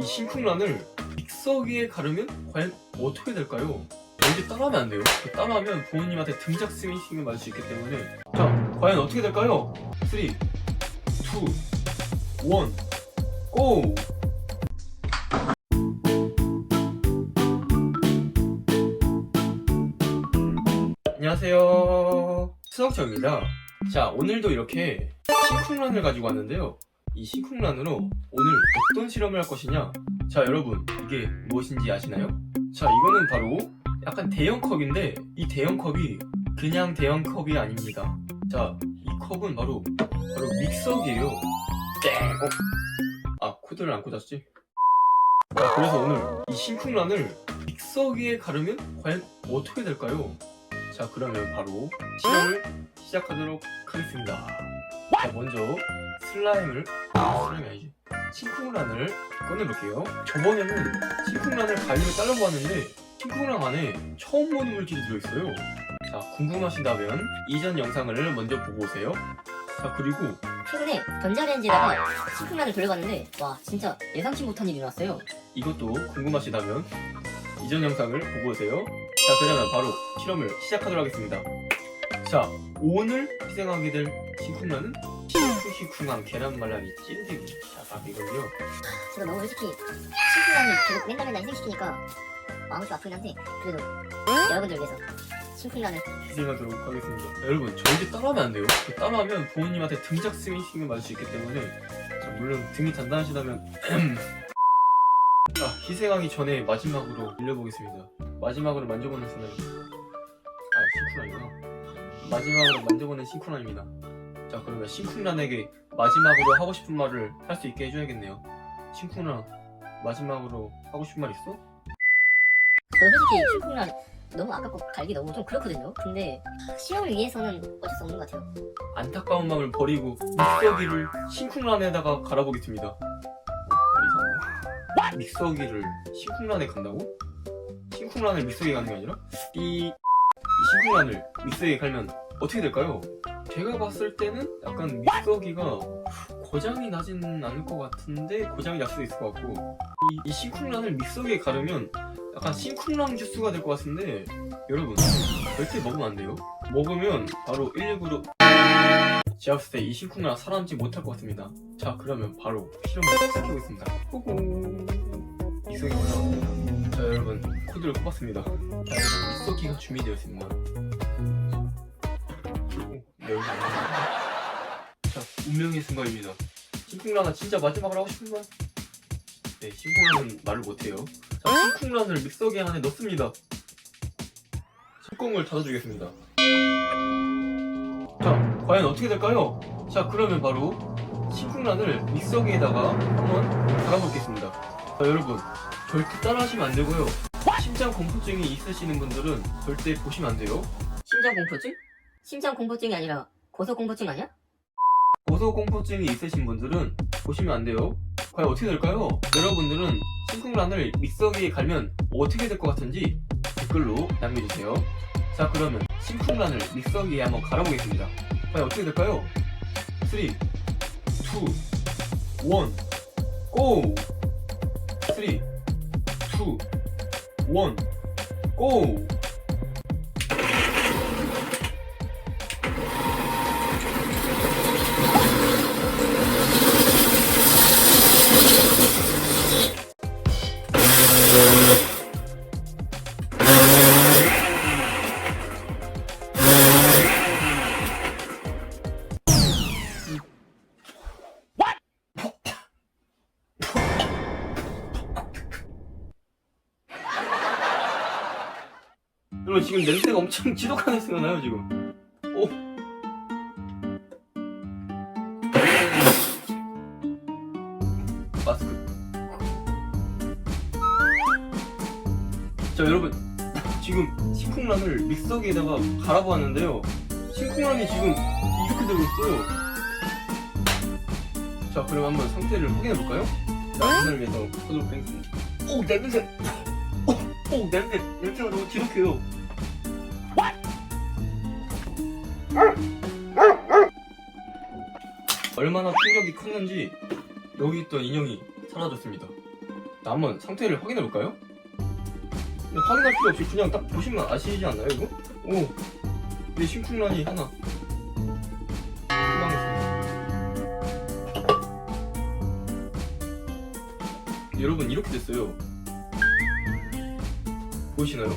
이 싱크란을 믹서기에 가르면 과연 어떻게 될까요? 절대 따라하면 안 돼요. 따라하면 부모님한테 등짝 스매싱을 맞을 수 있기 때문에 자, 과연 어떻게 될까요? 3, 2, 1, 고! 안녕하세요. 수석정입니다. 자, 오늘도 이렇게 싱쿵란을 가지고 왔는데요. 이 싱쿵란으로 오늘 어떤 실험을 할 것이냐? 자, 여러분, 이게 무엇인지 아시나요? 자, 이거는 바로 약간 대형 컵인데, 이 대형 컵이 그냥 대형 컵이 아닙니다. 자, 이 컵은 바로, 바로 믹서기예요. 땡! 어? 아, 코드를 안 꽂았지? 자, 그래서 오늘 이 싱쿵란을 믹서기에 가르면 과연 어떻게 될까요? 자, 그러면 바로 실험을 시작하도록 하겠습니다. 자, 먼저 슬라임을, 아, 슬라임이 아니지. 싱쿵란을 꺼내볼게요. 저번에는 싱쿵란을 가위로 잘라보았는데, 싱쿵란 안에 처음 보는 물질이 들어있어요. 자, 궁금하신다면 이전 영상을 먼저 보고 오세요. 자, 그리고 최근에 전자레인지에다가 식품란을 돌려봤는데 와 진짜 예상치 못한 일이 일어났어요 이것도 궁금하시다면 이전 영상을 보고 오세요. 자, 그러면 바로 실험을 시작하도록 하겠습니다. 자, 오늘 희생하게 될 싱쿵란은 시쿵시쿵한 계란말라기 찐득이. 자, 밥 이건데요. 제가 너무 솔직히 식품란을 계속 맨날 맨날 희생시키니까 마음이 좀 아프긴 한데 그래도 여러분들 위해서 식품란을 희생하도록 하겠습니다. 자, 여러분, 절대 따라하면 안 돼요. 따라하면 부모님한테 등짝 스매싱을 맞을 수 있기 때문에 자, 물론 등이 단단하시다면 자, 희생하기 전에 마지막으로 밀려보겠습니다. 마지막으로 만져보는 순간 아, 싱크란이구나. 마지막으로 만져보는 싱크란입니다. 자, 그러면 싱크란에게 마지막으로 하고 싶은 말을 할 수 있게 해줘야겠네요. 싱크란, 마지막으로 하고 싶은 말 있어? 저는 솔직히 식품란 너무 아깝고 갈기 너무 좀 그렇거든요 근데 시험을 위해서는 어쩔 수 없는 것 같아요 안타까운 마음을 버리고 믹서기를 싱쿵란에다가 갈아보겠습니다. 어, 말이 이상하네. 믹서기를 싱쿵란에 간다고? 싱쿵란을 믹서기에 가는 게 아니라 이, 이 싱쿵란을 믹서기에 갈면 어떻게 될까요? 제가 봤을 때는 약간 믹서기가 고장이 나진 않을 것 같은데 고장이 날 수도 있을 것 같고 이, 이 싱쿵란을 믹서기에 가르면 약간 싱쿵란 주스가 될 것 같은데 여러분 절대 먹으면 안 돼요. 먹으면 바로 119로 제가 봤을 때이 싱쿵란 살아남지 못할 것 같습니다. 자, 그러면 바로 실험을 시작해보겠습니다. 호호. 믹서기 올라왔습니다. 자, 여러분, 코드를 꼽았습니다. 자, 여러분, 믹서기가 준비되어 있습니다. 오, 네, 여기. 자, 운명의 순간입니다. 싱쿵란은 진짜 마지막으로 하고 싶은 말? 네, 싱쿵란은 말을 못해요. 자, 싱쿵란을 믹서기 안에 넣습니다. 뚜껑을 닫아주겠습니다. 자, 과연 어떻게 될까요? 자, 그러면 바로 싱쿵란을 믹서기에다가 한번 갈아보겠습니다. 자, 여러분, 절대 따라하시면 안 되고요. 심장 공포증이 있으시는 분들은 절대 보시면 안 돼요. 심장 공포증? 심장 공포증이 아니라 고소 공포증 아니야? 고소 공포증이 있으신 분들은 보시면 안 돼요. 과연 어떻게 될까요? 여러분들은 싱쿵란을 믹서기에 갈면 어떻게 될 것 같은지 댓글로 남겨주세요. 자, 그러면 싱쿵란을 믹서기에 한번 갈아보겠습니다. 과연 어떻게 될까요? 3, 2, 1, 고! 3, one. Go! 고! 여러분 지금 냄새가 엄청 지독한 냄새가 나요 지금. 오. 마스크. 자 여러분. 지금 싱쿵란을 믹서기에다가 갈아보았는데요. 싱쿵란이 지금 이렇게 되고 있어요. 자 그럼 한번 상태를 확인해볼까요? 자 오늘 위해서 코드로 빼겠습니다. 오 냄새. 오, 오 냄새. 냄새가 너무 지독해요 얼마나 충격이 컸는지 여기 있던 인형이 사라졌습니다. 나 한번 상태를 확인해 볼까요? 확인할 필요 없이 그냥 딱 보시면 아시지 않나요 이거? 오, 내 심쿵란이 하나. 여러분 이렇게 됐어요. 보이시나요?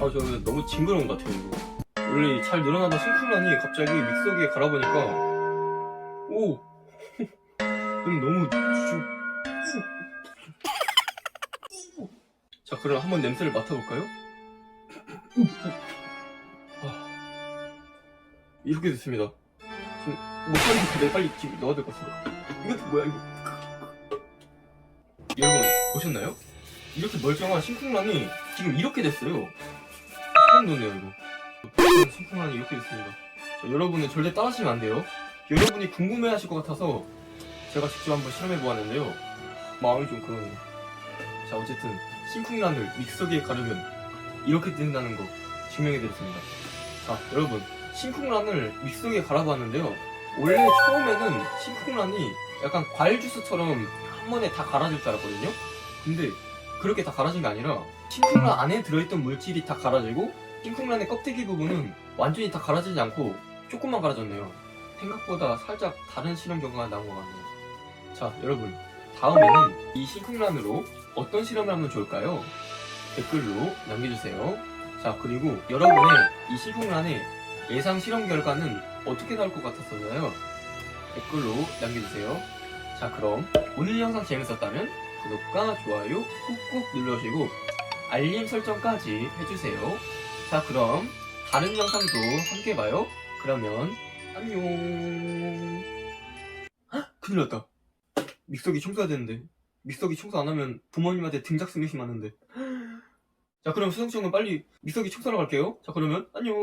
오, 아 저는 너무 징그러운 것 같아요 이거. 원래 잘 늘어나던 심쿵란이 갑자기 믹서기에 갈아보니까 오, 그럼 너무 좀 자, 그럼 한번 냄새를 맡아볼까요? 아, 이렇게 됐습니다. 지금 목소리 내 빨리 지금 넣어야 될 것 같습니다. 이것도 뭐야 이거? 여러분 보셨나요? 이렇게 멀쩡한 심쿵란이 지금 이렇게 됐어요. 처음 돋네요 이거. 심쿵란이 이렇게 됐습니다. 자, 여러분은 절대 따라하시면 안 돼요. 여러분이 궁금해하실 것 같아서 제가 직접 한번 실험해 보았는데요. 마음이 좀 그러네요. 자 어쨌든 심쿵란을 믹서기에 가르면 이렇게 된다는 거 증명해 드렸습니다. 자 여러분 심쿵란을 믹서기에 갈아봤는데요. 원래 처음에는 심쿵란이 약간 과일 주스처럼 한 번에 다 갈아질 줄 알았거든요. 근데 그렇게 다 갈아진 게 아니라 심쿵란 안에 들어있던 물질이 다 갈아지고 심쿵란의 껍데기 부분은 완전히 다 갈아지지 않고 조금만 갈아졌네요. 생각보다 살짝 다른 실험 결과가 나온 것 같네요. 자 여러분 다음에는 이 심쿵란으로 어떤 실험을 하면 좋을까요? 댓글로 남겨주세요. 자, 그리고 여러분의 이 시공란의 예상 실험 결과는 어떻게 나올 것 같았었나요? 댓글로 남겨주세요. 자, 그럼 오늘 영상 재밌었다면 구독과 좋아요 꾹꾹 눌러주시고 알림 설정까지 해주세요. 자, 그럼 다른 영상도 함께 봐요. 그러면 안녕. 헉, 큰일 났다. 믹서기 청소해야 되는데. 믹서기 청소 안 하면 부모님한테 등짝 스매시 맞는데. 자, 그럼 수성씨 형은 빨리 믹서기 청소하러 갈게요. 자, 그러면 안녕.